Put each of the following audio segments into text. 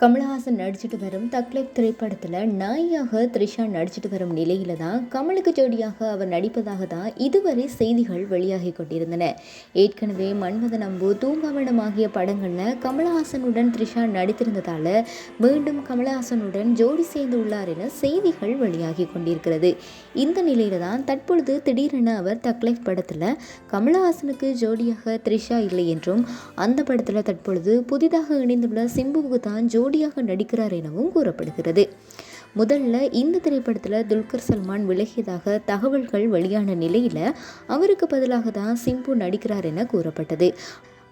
கமலஹாசன் நடிச்சுட்டு வரும் தக்லைஃப் திரைப்படத்தில் நாயாக த்ரிஷா நடிச்சுட்டு வரும் நிலையில தான் கமலுக்கு ஜோடியாக அவர் நடிப்பதாக தான் இதுவரை செய்திகள் வெளியாகி கொண்டிருந்தன. ஏற்கனவே மன்மதன் அம்பு தூங்காவனம் ஆகிய படங்களில் கமலஹாசனுடன் த்ரிஷா நடித்திருந்ததால் மீண்டும் கமலஹாசனுடன் ஜோடி சேர்ந்து உள்ளார் என செய்திகள் வெளியாகி கொண்டிருக்கிறது. இந்த நிலையில தான் தற்பொழுது திடீரென அவர் தக்லைஃப் படத்தில் கமலஹாசனுக்கு ஜோடியாக த்ரிஷா இல்லை என்றும் அந்த படத்தில் தற்பொழுது புதிதாக இணைந்துள்ள சிம்புவுக்கு தான் ஜோடி ஜோடியாக நடிக்கிறார் எனவும் கூறப்படுகிறது. முதல்ல இந்த திரைப்படத்தில் துல்கர் சல்மான் விலகியதாக தகவல்கள் வெளியான நிலையில் அவருக்கு பதிலாக தான் சிம்பு நடிக்கிறார் என கூறப்பட்டது.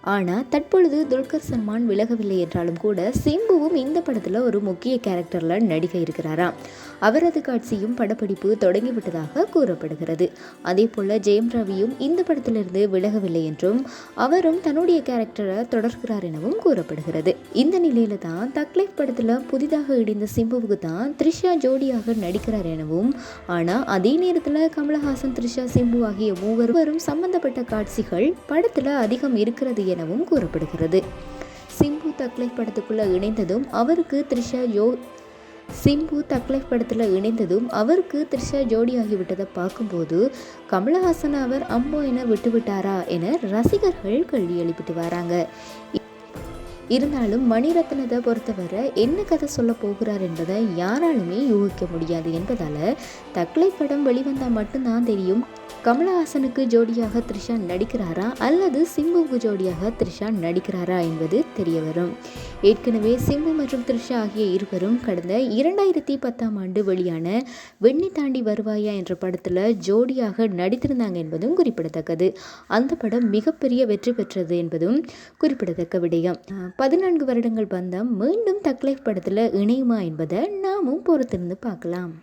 ஆனால் தற்பொழுது துல்கர் சல்மான் விலகவில்லை என்றாலும் கூட சிம்புவும் இந்த படத்தில் ஒரு முக்கிய கேரக்டரில் நடிக்க இருக்கிறாராம். அவரது காட்சியும் படப்பிடிப்பு தொடங்கிவிட்டதாக கூறப்படுகிறது. அதே போல் ஜெயம் ரவியும் இந்த படத்திலிருந்து விலகவில்லை என்றும் அவரும் தன்னுடைய கேரக்டரை தொடர்கிறார் எனவும் கூறப்படுகிறது. இந்த நிலையில தான் தக்லைஃப் படத்தில் புதிதாக இடிந்த சிம்புவுக்கு தான் த்ரிஷா ஜோடியாக நடிக்கிறார் எனவும் ஆனால் அதே நேரத்தில் கமலஹாசன் த்ரிஷா சிம்பு ஆகிய மூவரும் சம்பந்தப்பட்ட காட்சிகள் படத்தில் அதிகம் இருக்கிறது எனவும் கூறப்படுகிறது. சிம்பு தக்லைஃப் படத்துக்குள்ளே இணைந்ததும் அவருக்கு த்ரிஷா ஜோ சிம்பு தக்லைஃப் படத்தில் இணைந்ததும் அவருக்கு த்ரிஷா ஜோடி ஆகிவிட்டதை பார்க்கும்போது கமலஹாசன் அவர் அம்மோ என விட்டுவிட்டாரா என ரசிகர்கள் கேள்வி எழுப்பிட்டு வராங்க. இருந்தாலும் மணிரத்னத்தை பொறுத்தவரை என்ன கதை சொல்ல போகிறார் என்பதை யாராலுமே யூகிக்க முடியாது என்பதால் தக்லை படம் வெளிவந்தால் மட்டும்தான் தெரியும். கமலஹாசனுக்கு ஜோடியாக த்ரிஷா நடிக்கிறாரா அல்லது சிம்புவுக்கு ஜோடியாக த்ரிஷா நடிக்கிறாரா என்பது தெரிய வரும். ஏற்கனவே சிம்பு மற்றும் த்ரிஷா ஆகிய இருவரும் கடந்த இரண்டாயிரத்தி பத்தாம் ஆண்டு வெளியான வெண்ணி தாண்டி வருவாயா என்ற படத்தில் ஜோடியாக நடித்திருந்தாங்க என்பதும் குறிப்பிடத்தக்கது. அந்த படம் மிகப்பெரிய வெற்றி பெற்றது என்பதும் குறிப்பிடத்தக்க விடயம். பதினான்கு வருடங்கள் பந்தம் மீண்டும் தக்லைஃப் படத்தில் இணையுமா என்பதை நாமும் பொறுத்திருந்து பார்க்கலாம்.